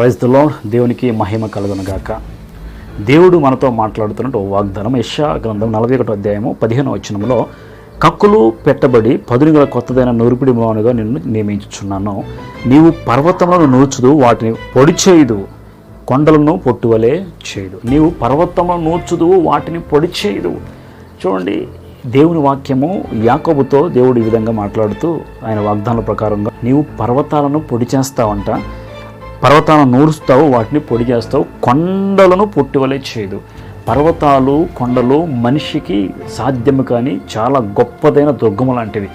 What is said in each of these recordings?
క్రైస్తలో దేవునికి మహిమ కలుగునుగాక. దేవుడు మనతో మాట్లాడుతున్నట్టు ఓ వాగ్దానం యశా గ్రంథం నలభై ఒకటో అధ్యాయము పదిహేను వచనంలో కక్కులు పెట్టబడి పదునుగల కొత్తదైన నూర్పిడి మౌనుగా నిన్ను నియమించుచున్నాను. నీవు పర్వతములను నూర్చుదు వాటిని పొడి చేయుదు కొండలను పొట్టువలే చేయదు. నీవు పర్వతములను నూర్చుదు వాటిని పొడి చేయదు. చూడండి దేవుని వాక్యము యాకోబుతో దేవుడు ఈ విధంగా మాట్లాడుతూ ఆయన వాగ్దానాల ప్రకారంగా నీవు పర్వతాలను పొడి చేస్తావంట పర్వతాలను నూరుస్తావు వాటిని పొడి చేస్తావు కొండలను పొట్టివలే చేయదు. పర్వతాలు కొండలు మనిషికి సాధ్యము కానీ చాలా గొప్పదైన దుర్గము లాంటివి.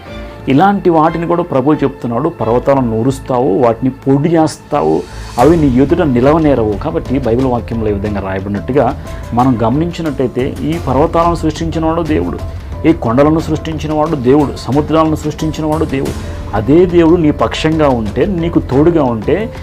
ఇలాంటి వాటిని కూడా ప్రభు చెప్తున్నాడు. పర్వతాలను నూరుస్తావు వాటిని పొడి చేస్తావు అవి నీ ఎదుట నిలవనేరవు. కాబట్టి బైబిల్ వాక్యంలో ఈ విధంగా రాయబడినట్టుగా మనం గమనించినట్టయితే ఈ పర్వతాలను సృష్టించినవాడు దేవుడు. ఈ కొండలను సృష్టించిన వాడు దేవుడు. సముద్రాలను సృష్టించిన వాడు దేవుడు. అదే దేవుడు నీ పక్షంగా ఉంటే నీకు తోడుగా ఉంటే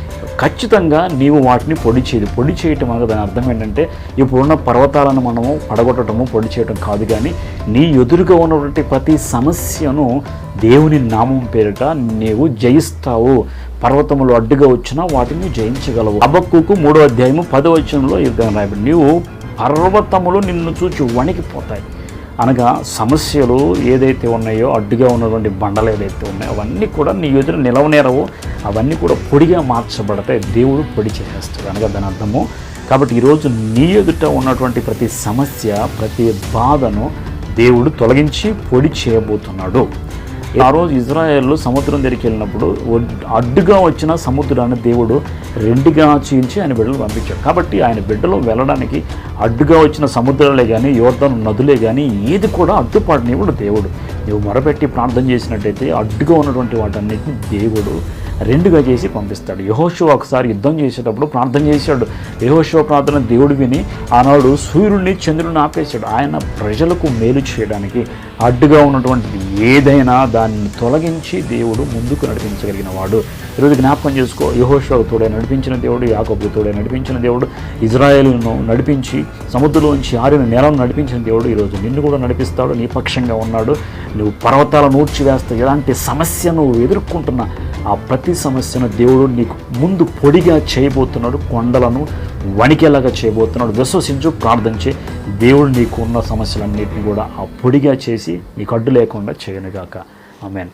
ఖచ్చితంగా నీవు వాటిని పొడి చేయదు పొడి చేయటం అనగా దాని అర్థం ఏంటంటే ఇప్పుడున్న పర్వతాలను మనము పడగొట్టడము పొడి చేయటం కాదు కానీ నీ ఎదురుగా ఉన్నటువంటి ప్రతి సమస్యను దేవుని నామం పేరిట నీవు జయిస్తావు. పర్వతములు అడ్డుగా వచ్చినా వాటిని జయించగలవు. అబక్కుకు మూడో అధ్యాయము పదో వచనంలో ఈ రాయబడి నీవు పర్వతములు నిన్ను చూచి వణికిపోతాయి. అనగా సమస్యలు ఏదైతే ఉన్నాయో అడ్డుగా ఉన్నటువంటి బండలు ఏదైతే ఉన్నాయో అవన్నీ కూడా నీ ఎదురు నిలవనేరవు. అవన్నీ కూడా పొడిగా మార్చబడతాయి. దేవుడు పొడి చేసేస్తాడు. అనగా దాని అర్థము కాబట్టి ఈరోజు నీ ఎదుట ఉన్నటువంటి ప్రతి సమస్య ప్రతి బాధను దేవుడు తొలగించి పొడి చేయబోతున్నాడు. ఆ రోజు ఇజ్రాయేల్ సముద్రం దగ్గరికి వెళ్ళినప్పుడు అడ్డుగా వచ్చిన సముద్రాన్ని దేవుడు రెండుగా చీల్చి ఆయన బిడ్డలు పంపించాడు. కాబట్టి ఆయన బిడ్డలు వెళ్ళడానికి అడ్డుగా వచ్చిన సముద్రాలే కానీ యువర్ధన నదులే కానీ ఏది కూడా అడ్డుపాటునివ్వడు దేవుడు. నువ్వు మొరపెట్టి ప్రార్థన చేసినట్టయితే అడ్డుగా ఉన్నటువంటి వాటన్నిటిని దేవుడు రెండుగా చేసి పంపిస్తాడు. యహోశివ ఒకసారి యుద్ధం చేసేటప్పుడు ప్రార్థన చేశాడు. యహోశివ ప్రార్థన దేవుడు విని ఆనాడు సూర్యుడిని చంద్రుడిని ఆపేశాడు. ఆయన ప్రజలకు మేలు చేయడానికి అడ్డుగా ఉన్నటువంటిది ఏదైనా దాన్ని తొలగించి దేవుడు ముందుకు నడిపించగలిగిన వాడు ఈరోజు జ్ఞాపకం చేసుకో యహోశివకు తోడే నడిపించిన దేవుడు యాకోబు తోడే నడిపించిన దేవుడు ఇజ్రాయేల్ను నడిపించి సముద్రంలోంచి ఆరిన నేలను నడిపించిన దేవుడు ఈరోజు నిన్ను కూడా నడిపిస్తాడు. నీ పక్షంగా ఉన్నాడు. నువ్వు పర్వతాలను నూర్చివేస్తావు ఎలాంటి సమస్య నువ్వు ఎదుర్కొంటున్నా ఆ ప్రతి సమస్యను దేవుడు నీకు ముందు పొడిగా చేయబోతున్నాడు కొండలను వణికేలాగా చేయబోతున్నాడు. విశ్వసించు చేయి. దేవుడు నీకు ఉన్న సమస్యలన్నింటినీ కూడా ఆ పొడిగా చేసి నీకు అడ్డు లేకుండా చేయనుగాక. ఆమెన్.